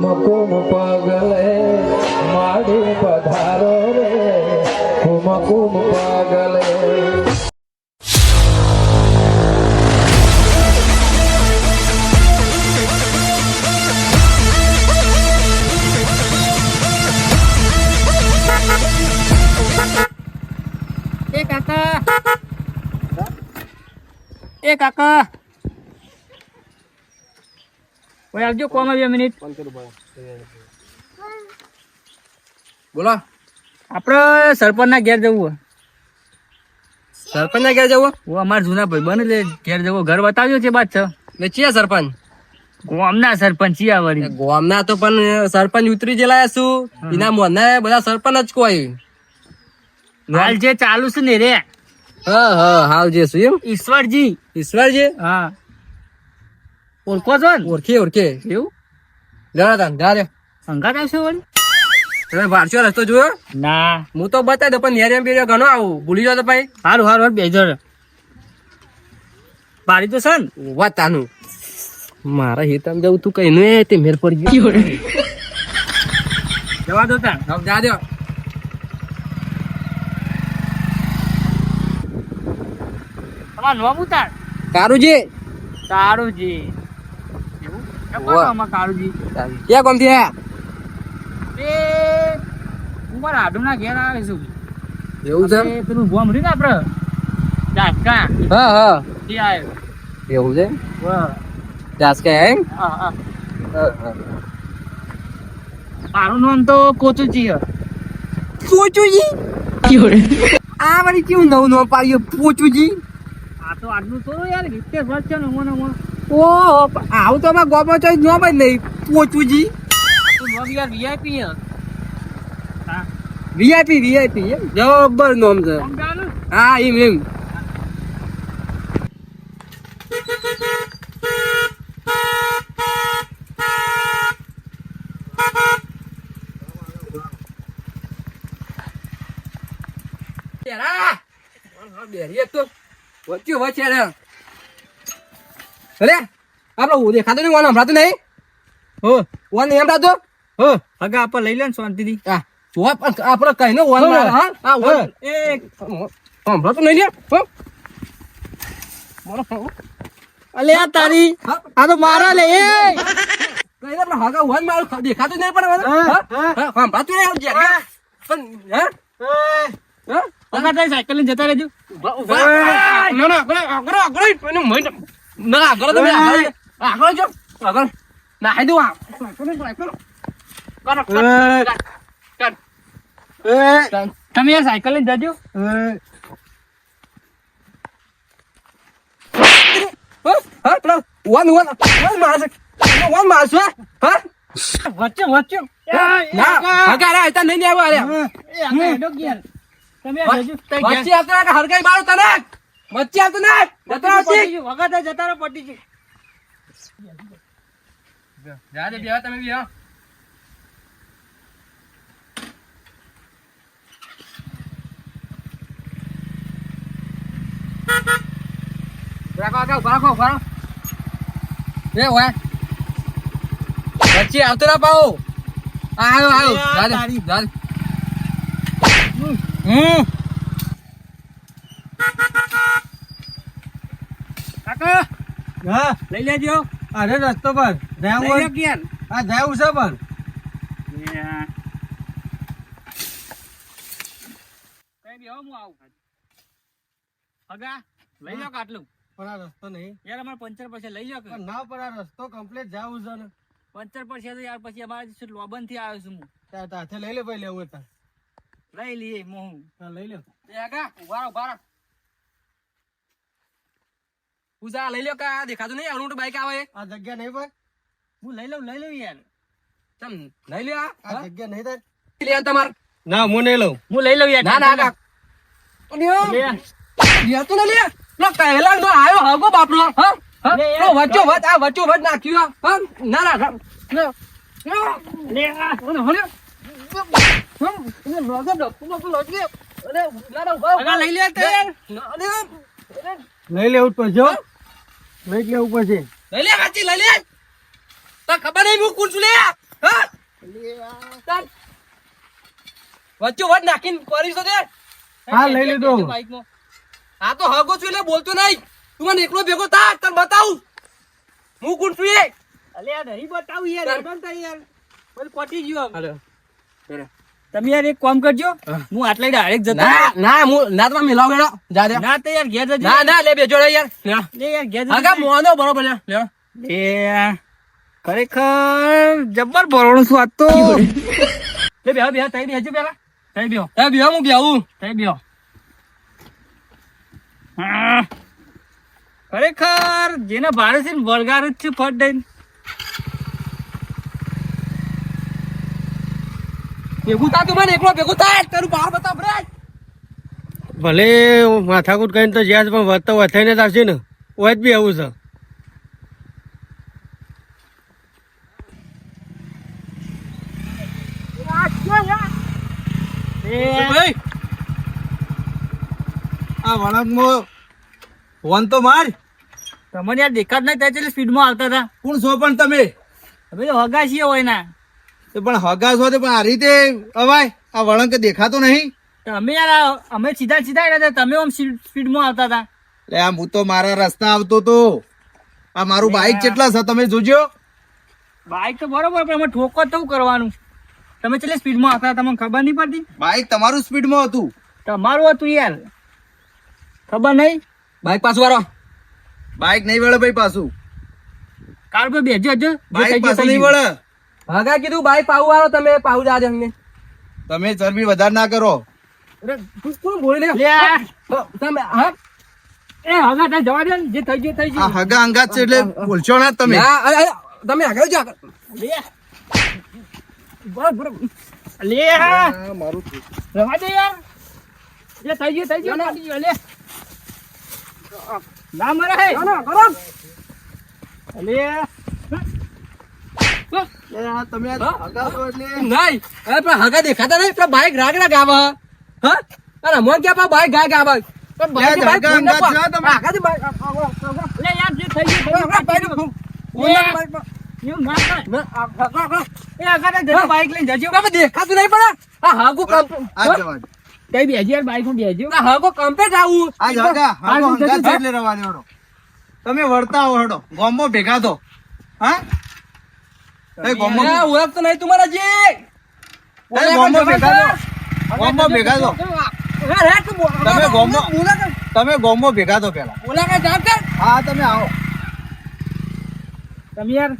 કુમ કુમ પગલે માડી પધારો રે કુમ કુમ પગલે એ કાકા એ કાકા ઓય આવજો કોમ બે મિનિટ બોલો આપણે સરપંચ ના ઘેર જવું સરપંચ ના ઘેર જવું હું અમારા જૂના ભાઈ બને એટલે ઘેર જવું ઘર બતાવજો છે બાદ છે ને ચિયા સરપંચ ગોમના સરપંચ છીએ વળી ગોમના તો પણ સરપંચ ઉતરી ગયેલા શું એના મોને બધા સરપંચ જ કોઈ હાલ જે ચાલુ છે ને રે હા હા હાલ જે શું એમ ઈશ્વરજી ઈશ્વરજી હા ઓળખો છો ને? ઓળખે ઓળખે. એવું? જરા તા જા સંગાત આવશે વળી? તમે વારસો રસ્તો જોયો? ના. હું તો બતાવી દઉં પણ નેરિયમ પીરિયો ઘણો આવું. ભૂલી જાવ તો ભાઈ. હારું સારું હારું બેજો પાડી તો છે ને? વાતાનું મારા હેતમ જવું તું કઈ નહીં તે મેર પડી ગયો. જવા દો તા હવે જા દો. તમારું નામ ઉતાર કારુજી. કાળુજી એવું કેમ વાહ. આમાં કાળુજી ક્યાં કોમથી એ ઉપર મારા આડુના ઘેર આવે છું. એવું છે પેલું ગોમ રહ્યું ને આપડે ડાકા હા હા. તે આવ્યો એવું છે વાહ. જાસકા એમ? હા હા. હા, હા. મારું નામ તો કોચુજી છે પોચુજી આ વાળી કેવું નવું નવું પાડ્યું? પોચુજી આ તો આટલું તો યાર હિતેશ વર્ષ છે ને મને મને ઓહો આવું તો અમારા ગોમાં ચોઈ નો ભાઈ નહીં. પોચુજી. તું નામ યાર વીઆઈપી હા વીઆઈપી વીઆઈપી જબર નોમ છે. હા એમ એમ. બેરીએ તો. વચ્ચે વચ્ચે રે. અરે આપણો દેખાતો નહીં વાન હમણાં નહીં? હો ઓન એમ રાતો હો હગા આપણે લઈ લે ને શાંતિથી. હા જો પણ કઈ નો ઓન હા. હા? ઓન. એ હમણાં તો નહીં લે હો. મારો અલે આ તારી આ તો મારા લે એ! કઈ રે પણ હગા વન મારું દેખાતું નહીં પણ હા, હમણાં તું નહીં આવજે પણ હા? હા. સાયકલ લઈને જતા રહેજો. ના ના આગળ આગળ આગળ મહિના મહિને ના આગળ તમે આગળ આગળ જો આગળ. ના હાઈ દો આ. કરો કર કર તમે યાર સાયકલ લઈને જજો. વન વન વન મારશે. વન મારશે હા? વચ્ચે વચ્ચે. ના હગા રે આતા નહીં આવો અરે. તમે જજો. વચ્ચે આવતો હરગાઈ બાળો તને? વચ્ચે આવતો ના જતો પટી આવતી ગયું, વગા તાર જતા રહો, પટી ગયું. જા દે બેહો તમે ઓય. વચ્ચે આવતો ના પાઓ આયો આયો જા દે જા દે. હમ કાકા હા લઈ લેજો. અરે રસ્તો પર. રહેવું ગિયર. આ જાવું છે પણ કઈ બી હું આવું. હગા લઈ લો કાટલું. પણ આ રસ્તો નહીં. યાર અમારે પંચર પછી લઈ લો ના પણ આ રસ્તો કમ્પ્લીટ જાવું છે ને પંચર પછી તો યાર પછી અમારે શું લોબનથી આવ્યો છું હું. તાથે લઈ લે ભાઈ લેવું લઈ લઈએ મોહ. લઈ લે એ આગા ઊભા ઊભા ઉજા લઈ લો કા દેખાતું નહીં મોટું બાઈક આવે. આ જગ્યા નહીં પણ હું લઈ લઉં લઈ લઉં યાર. તમ લઈ લ્યો આ આ જગ્યા નહીં થાય? લે તમાર. ના હું નહીં લઉં. હું લઈ લઉં યાર. ના ના ના. લ્યો લે. લ્યો તો લે. લો પહેલા નો આયો હગો બાપરો હા? હા? લે, લો. વચ્ચો વચ આ વચ્ચો વચ નાખ્યો હ? ના ના ના. લો. લો. લે આ. હગા લઈ લે તે. અરે, અરે, લઈ લેવું જ પડશે. લઈ લેવું પડશે લઈ લે કાચી લઈ લે. તો ખબર નહીં હું કોણ છું લે. વચ્ચો વચ નાખીને પડી તો હા, લઈ લીધો. હા. તો હગો છું એટલે બોલતો નહીં. તું મને એકલો ભેગો થા તને બતાવું. હું કોણ છું એ? અલે યાર નહીં બતાવું યાર યાર. પટી ગયું. હાલો. તમે યાર એક કામ કરજો. હું. આટલે ડાયરેક્ટ જતો ના ના હું ના તમે મિલાવ ગયો જા દે ના તો યાર ઘેર જજો. ના ના લે બેજો યાર. લે. યાર ઘેર જજો. આગા મોનો બરોબર લે. લે ખરેખર જબ્બર ભરણું છું આજ તો. લે બેહો બેહો તઈ બેજો પેલા તઈ બેહો. તઈ બેહો હું બેહું. તઈ બેહો. ખરેખર જેને ભારે છે ને વળગાર જ છે ફટ દઈને. ભેગું થા તું મને એકલો ભેગું થાય તારું બહાર બતાવ રે ભલે માથાકૂટ કરીને તો જ્યાં પણ વધતો વધાઈને જ આવશે ને. ઓય જ બી આવું છે. એ ભાઈ આ વળાંકમાં ફોન તો માર. તમને યાર દેખાત નહીં ત્યાં સ્પીડમાં આવતા હતા. કોણ છો પણ તમે? હવે હગા છીએ હોય ના. પણ હગા છો પણ આ રીતે અવાય. આ વળંક દેખાતો નહીં. તો અમે યાર અમે સીધા સીધા આવ્યા તમે આમ સ્પીડમાં આવતા હતા. એટલે આમ હું તો મારા રસ્તા આવતો તો. આ મારું બાઈક કેટલા છે તમે જોજો. બાઈક તો બરોબર પણ અમે ઠોકો તો કરવાનું? તમે છેલ્લે સ્પીડમાં આવતા હતા, તમને ખબર નહીં પડતી? બાઈક તમારું સ્પીડમાં હતું. તમારું હતું યાર. ખબર નહીં? બાઈક પાછું વાળો બાઈક નહીં વળે ભાઈ પાછું. કાર પર બેજો ગયું પાછું નહીં વળે. હગા કીધું ભાઈ પાઉ આવો તમે પાઉ જા દે અમને. તમે ચરબી વધારે ના કરો. અરે, તું કોણ બોલી લે લે. આ. હ, તમે હા? એ હગા તાર જવા દે જે થઈ ગયું થઈ ગયું. હગા અંગાત છે એટલે બોલશો ના તમે. ના અરે, અરે, તમે આગળ જાઓ. લે. બરોબર. લે આ. રવા દે યાર. જે થઈ ગયું થઈ ગયું લે. ના મરે હે. લે. લે, આ તમે નહીં પણ હગા દેખાતા નહીં બાઈક રાગડા ગાવા. હા? અરે મોન બાઈક ગા ગાવા. પણ બાઈક બાઈક બાઈક લે યાર જે થઈ ગયું બાઈક વળતા હડો. ગોમમાં ભેગા તો હા? ઓળખતો નહીં તમારા જે. ભેગા થો તમે ગોમો તમે ગોમમાં ભેગા થો પેલા બોલા કર, કર. હા તમે આવો. તમે યાર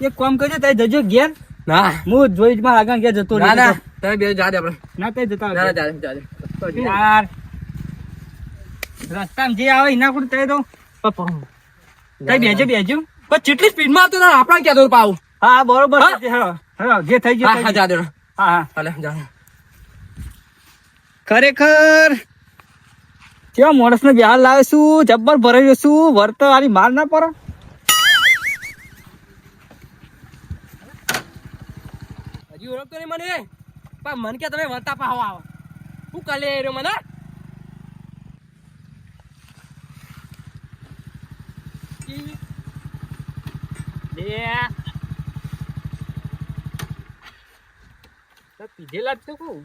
એક કામ કરજો ત્યાં જજો ઘેર. ના. હું જોઈ માં આગળ ઘેર જતો ના. ના. તમે બે જા દે આપણે. ના ત્યાં જતા ના. જા જા. યાર. રસ્તામાં જે આવે એના કોઈ દો પપ્પા. તય બેજો બેજો પણ જેટલી સ્પીડમાં આવતો આપણા ક્યાં દોર પાવું? હા બરોબર જે થઈ ગયું હા. જા દે હા હા. જા ખરેખર કેવા માણસ ને બિહાર લાવે છું જબ્બર ભરાવ્યો છું વર્ત વાળી માર ના પડે. હજી ઓળખતો નહીં મને. પણ મને કે તમે વર્તા પાહો આવો. શું કાલે રહ્યો મને બે. પીધેલા જ તો કહું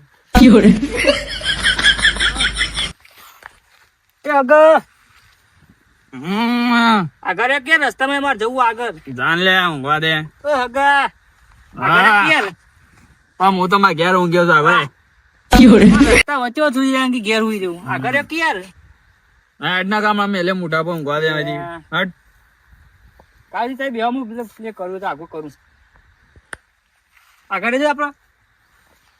એ આગળ. આગળ કે રસ્તામાં મારે જવું આગળ? જાન લે ઊંઘવા દે. ઓ હગા આગળ પણ હું. તો મારા ઘેર ઊંઘ્યો છું હવે. રસ્તા વચ્ચે સુઈ જાય કે ઘેર હુઈ જવું આગળ એક યાર આજના ગામમાં મેલે મોટા પર ઊંઘવા દે હજી. હટ. કાલ સાહેબ બે હું પેલો કરું તો આગળ કરું. આગળ જ આપડે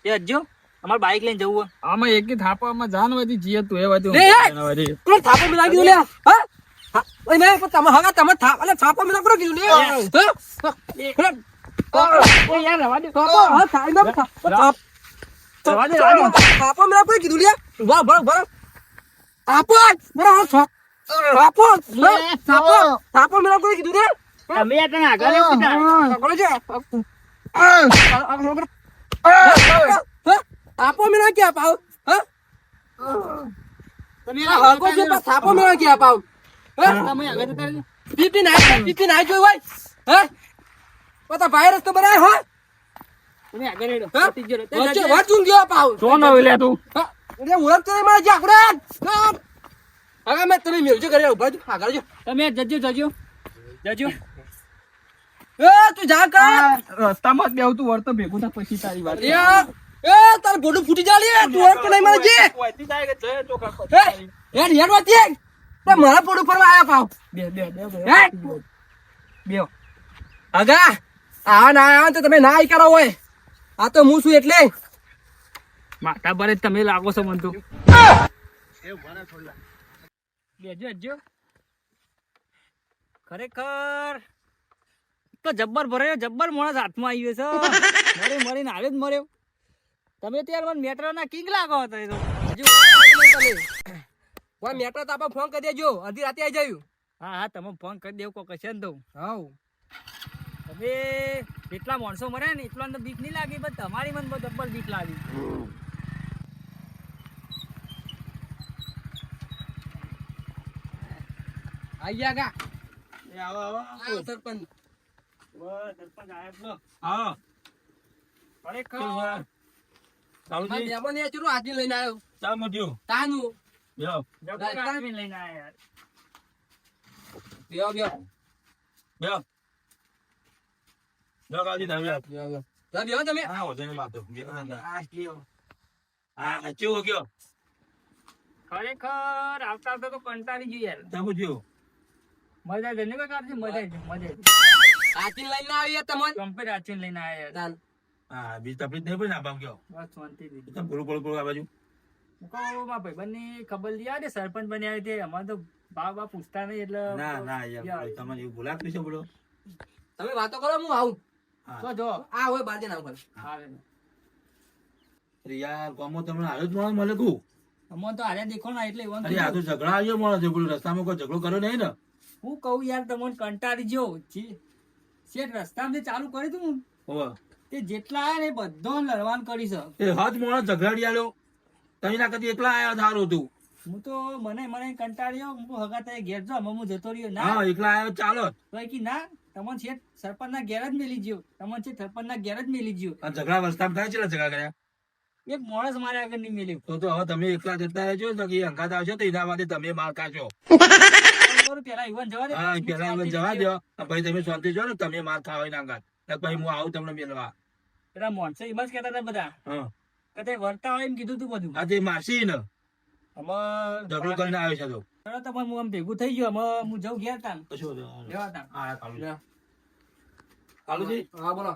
એ હજો અમાર બાઈક લઈને જવું. આમાં એક થાપામાં જાન વધી જીએ તું એ વધી. પેલો થાપો મિલા કીધું લે હા ઓય પણ તમે હગા તમે થાપ અલે થાપો મિલા કરો લે યાર રવા દે થાપો હા થાપ થાપ થાપ રવા દે થાપો મિલા કોઈ કીધું લે બરો બરો બરો થાપો બરો હા થાપ થાપો થાપો થાપો મિલા કોઈ કીધું લે તમે યાર તને આગળ એવું કીધા. આગળ થાપો મિલા ક્યાં પાવ? થાપો મિલા ક્યાં પાવ. પીપી ના પીપી ના જોયું હોય. હે? પતા ભાઈ રસ્તો બનાય હો. તમે આગળ હેડો. વચ્ચે. ગયો પાવ. ન હોય લે તું. એટલે ઓળખતો નહીં મારા. હવે મેં તમે મેલજો કરી ઊભા છો આગળ જો. તમે જજો જજો. જજો. એ તું જા કા. રસ્તામાં જ બેવ તું વર્ત ભેગું થા પછી તારી વાત એ તાર ગોડું ફૂટી જાળી તું ઓળખતો નહીં મારે જે. વળતી જાય કે જય ચોખા પર. યાર યાર વાતી તે મારા પોડું પર આયા પાવ બે બે બે બે. આગા આ ના આ તો તમે ના આઈ કરો હોય. આ તો હું છું એટલે. માતા ભરે તમે લાગો છો મન તો. બેજો બેજો ખરેખર. તો જબ્બર ભરાયો જબ્બર માણસ હાથમાં આવ્યો છે. મરે મરીને આવે જ મર્યો. તમે ત્યારે યાર મને મેટ્રો ના કિંગ લાગો હતો એ તો. હજુ તમે. તો આપણે ફોન કરી દેજો. અડધી રાતે આવી જયું. હા હા તમે ફોન કરી દેવું કોઈ કશે ને તો. હાઉ તમે જેટલા માણસો મર્યા ને એટલા તો બીક નહીં લાગી પણ તમારી મને બહુ જબ્બર બીક લાગી. આઈ ગયા ગા એ આવો. આવો સરપંચ. ખરેખર? હાથી લઈને આવ્યો તાનું? લઈને તમે તમે. હા વજન માતો કયો હા ગયો. ખરેખર આવતા આવતા તો કંટાળી ગયો યાર. ચાલ મુજ્યો મજા જ નહીં કાઢી મજા જ મજા જ હાથી લઈને આવીએ તમને? કમ્પ્લીટ આચીને લઈને આવીએ. તાન હા બીજી તકલીફ નહીં પડે ને આમ કયો બસ શાંતિ દીધી તમે બોલો બોલો બોલો આ બાજુ. કહું ભાઈબંધની ખબર લઈ આવે સરપંચ બન્યા તે. અમારે તો બા બા પૂછતા નહીં એટલે ના ના યાર તમને એવું બોલાતું છે બોલો. તમે વાતો કરો હું આવું. તો જો. આ હોય બાજે ના ઉપર આવે અરે યાર કોમો તમને આવ્યો જ મળે તું. અમને તો હારે દેખો ના એટલે એવું અરે આ તો ઝઘડા આવ્યો મળે છે બોલો રસ્તામાં કોઈ ઝઘડો કર્યો નહીં ને? હું કહું યાર તમને કંટાળી જો. શેઠ રસ્તામાં ચાલુ કર્યું તું હોવે. તે જેટલા આયા ને બધો લડવાન કરી છે. એ હજ માણસ ઝઘડાડી આવ્યો તમે ના કદી એકલા આવ્યા સારું હતું હું તો મને મને કંટાળ્યો હું હગા તારે ઘેર જો હું જતો રહ્યો. ના. હા એકલા આવ્યો ચાલો. તો કી ના તમને શેઠ સરપંચ ના ઘેર જ મેલી ગયો. તમને છે સરપંચ ના ઘેર જ મેલી ગયો. આ ઝઘડા રસ્તામાં થાય છે ઝઘડા કર્યા? એક માણસ મારે આગળ નહીં મેલ્યું. તો તો હવે તમે એકલા જતા રહેજો તો કે અંગાત આવશે તો એના માટે તમે માર ખાશો કરું પેલા ઈવન જવા દે હા પેલા હવે જવા દો. ભાઈ તમે શાંતિ જો ને તમે માર ખાવા ના ગાત ભાઈ હું આવું તમને મેળવા પેલા મોનસે એમ જ કહેતા હતા બધા. હા. કે વર્તા હોય એમ કીધું તું બધું. આજે માસી ને. આમાં ઝઘડો કરીને આવ્યો છે તો. ચલો તો હું આમ ભેગું થઈ ગયો આમાં હું જઉં ઘેર તાન. કશું લેવા તાન. હા કાલુજી કાલુજી? હા બોલો.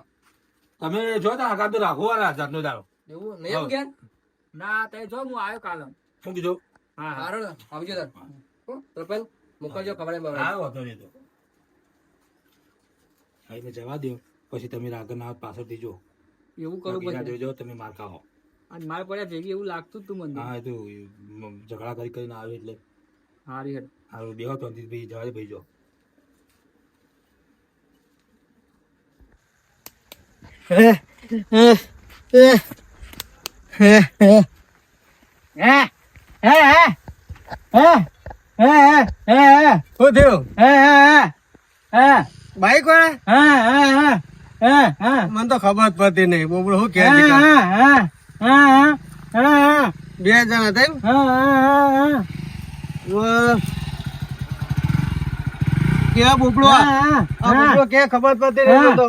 તમે જો તો આગળ તો રાખો જાતનો દાડો. એવું? નહીં ના તે જો હું આવ્યો કાલે. શું કીધું? હા હા. હારો આવજો તાર. મોકલજો ખબર હા વાંધો નહીં તો. હા જવા દો પછી તમે આગળ ના પાછળથી જો. એવું કરું બાકી પછી. જોજો તમે માર ખાઓ. અને માર પડ્યા ભેગી એવું લાગતું તું મને. હા તો ઝઘડા કરી કરીને આવે એટલે. હારી હેડ હારું બેહો તો ભાઈ જવા દે ભાઈ જો. શું થયું બાઈક વાળા મને તો ખબર જ પડતી નહીં બોબડો શું કે બે જણા થઈ કે બોબડો આ બોબડો કે ખબર પડતી નહીં તો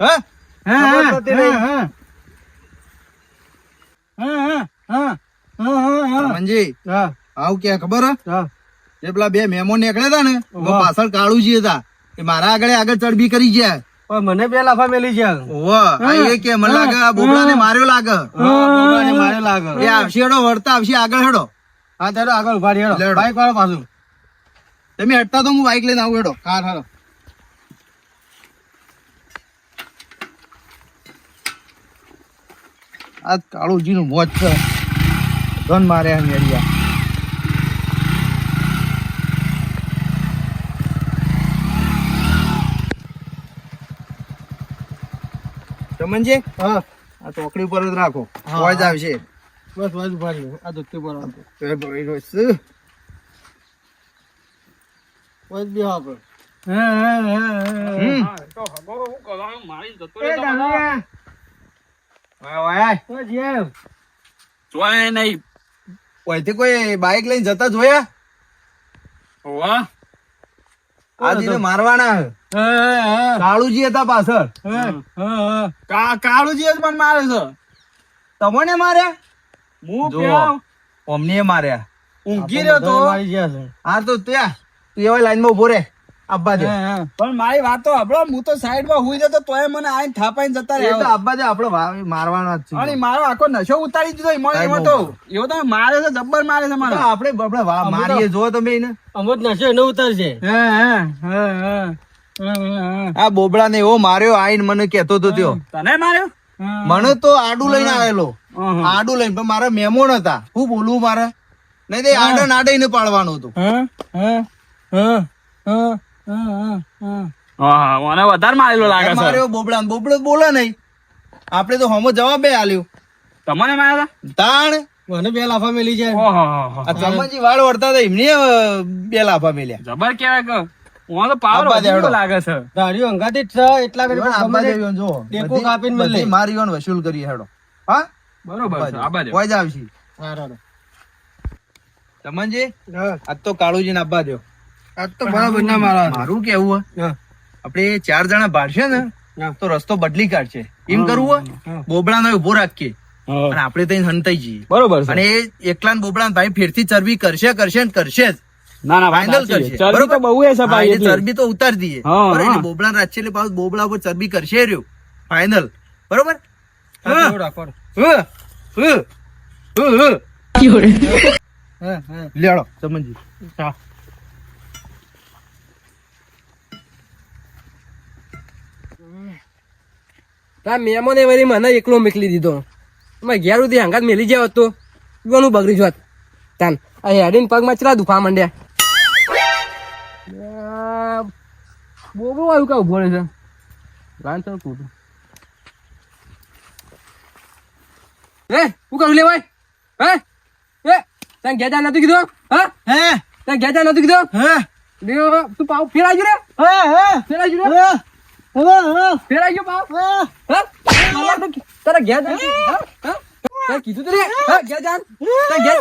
હા ખબર પડતી નહીં મંજી આવું કે ખબર હે? એ પેલા બે મહેમાન નીકળ્યા હતા ને એમાં પાછળ કાળુજી હતા એ મારા આગળ આગળ ચડબી કરી ગયા. મને બે લાફા મેલી ગયા એ કે મને લાગે આ બોબડાને માર્યો લાગે. માર્યો લાગે. એ આવશે હેડો વળતા આવશે આગળ હેડો. હા તારો આગળ ઊભા હેડો. બાઈક વાળો પાછું. તમે હટતા તો હું બાઈક લઈને આવું હેડો. હા હારો આ કાળુજી નું મોજ છે. ધન મારે મેળિયા. સમજે હા. આ ચોકડી ઉપર જ રાખો. અવાજ આવશે. બસ બસ ભાઈ આ ધોતી પર બસ બે આપણે કોઈ બાઈક લઈને જતા જોયા? વાહ આજીને મારવાના કાળુજી હતા પાછળ. કાળુજી જ મને મારે છે. તમને માર્યા હું ક્યાં? અમને માર્યા. ઊંઘી રહ્યો તો. હા તો ત્યાં. તું એવા લાઈનમાં ઊભો રે. આબ્બા દે પણ મારી વાત તો હબળો હું તો સાઈડમાં હુઈ જતો તોય મને આઈને થાપાઈને જતા એ તો રહ્યા. દે આપડે વા- જ છે. અને મારો આખો નશો ઉતારી દીધો એમાં એમાં તો. એવો તો મારે છે જબ્બર મારે છે તો મારો આપણે આપણે મારીએ જો તમે એને. અમુક નશો ન ઉતરશે. આ બોબડા ને એવો માર્યો આઈને મને કેતો તો ત્યો તને માર્યો? મને તો આડું લઈને આવેલો. આડું લઈને પણ મારા મહેમાન હતા. હું બોલવું મારે? નહીં તે આડે નાડે ને પાડવાનું હતું. હા. મને વધારે મારેલો લાગે છે. માર્યો બોબડા ને બોબડો બોલે નહીં. આપણે તો હમો જવાબ બે આલ્યો. તમને માર્યા તાણ. મને બે લાફા મેલી છે. ચમચી વાળ વળતા હતા એમને બે લાફા મેલ્યા. જબર કેવાય કે હું તો પાવર આબા લાગે છે. ગાડીઓ અંગાતી છે એટલા કરી જો ટેકો કાપીને મળે મારી ઈવન વસૂલ કરી હેડો. હા? બરોબર છે આબા દેવ કોઈ જ આવશે. ચમનજી આજ તો કાળુજી ને આપવા દો આજ તો બરાબર ના મારા મારું કેવું હોય? આપણે ચાર જણા ભાડશે ને તો રસ્તો બદલી કાઢશે. એમ કરવું હોય? બોબડા નો ઊભો રાખીએ. અને આપણે ત્યાં હંતાઈ જઈએ. બરોબર અને એ એકલા બોબડા ભાઈ ફેરથી ચરબી કરશે કરશે ને કરશે જ. ના ના ફાઇનલ ફાઇનલ કરશે કરશે. ચરબી તો બહુ છે ભાઈ. ચરબી તો ઉતારી દઈએ. બરાબર? બોબડા રાખશે એટલે પાછું બોબડા ઉપર ચરબી કરશે રહ્યું. ફાઇનલ બરોબર. લેડો. સમજી તા મહેમાને વળી મને એકલો મોકલી દીધો. મેં ઘેર સુધી હંગાત મેલી જાવ તો ગણું બગડી જોત તાન આ હેડીન પગમાં ચલા દુખા માંડ્યા. બહુ આવ્યું કા ઊભો છે? ગાન તો કૂટું એ હું કહું લેવાય હે? એ તને ગેજા નથી કીધો? હા? હે? તને ગેજા નથી કીધો? હે? તું પાવ ફેરાઈ ગયો રે? હે હે? ફેરાઈ ગયો રે? ફેરાઈ ગયો હા? તારા ઘેર તારે કીધું તો રે ઘેર જા તારે ઘેર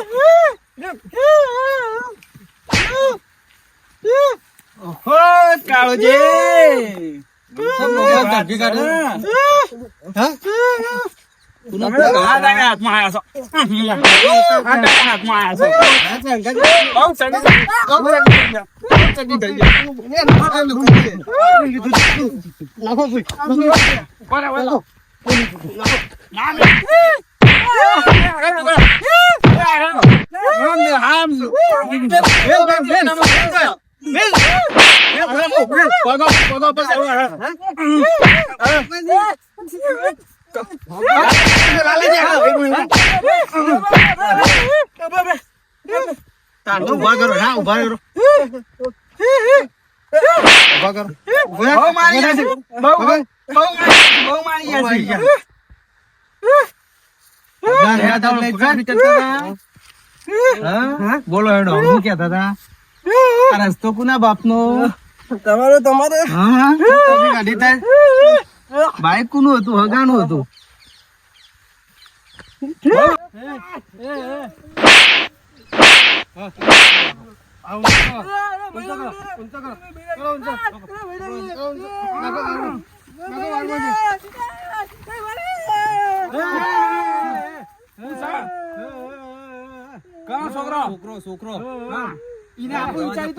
ઓહો કાળુજી. હાથમાં આયા છો. ચડી ઊભા કરો હા ઊભા કરો. બોલો હેડો હું કહેતા હતા રસ્તો કુના બાપનો તમારો તમારે ગાડી બાઈક કુનું હતું હગાનું હતું છોકરો. ઈને આપું વિચારી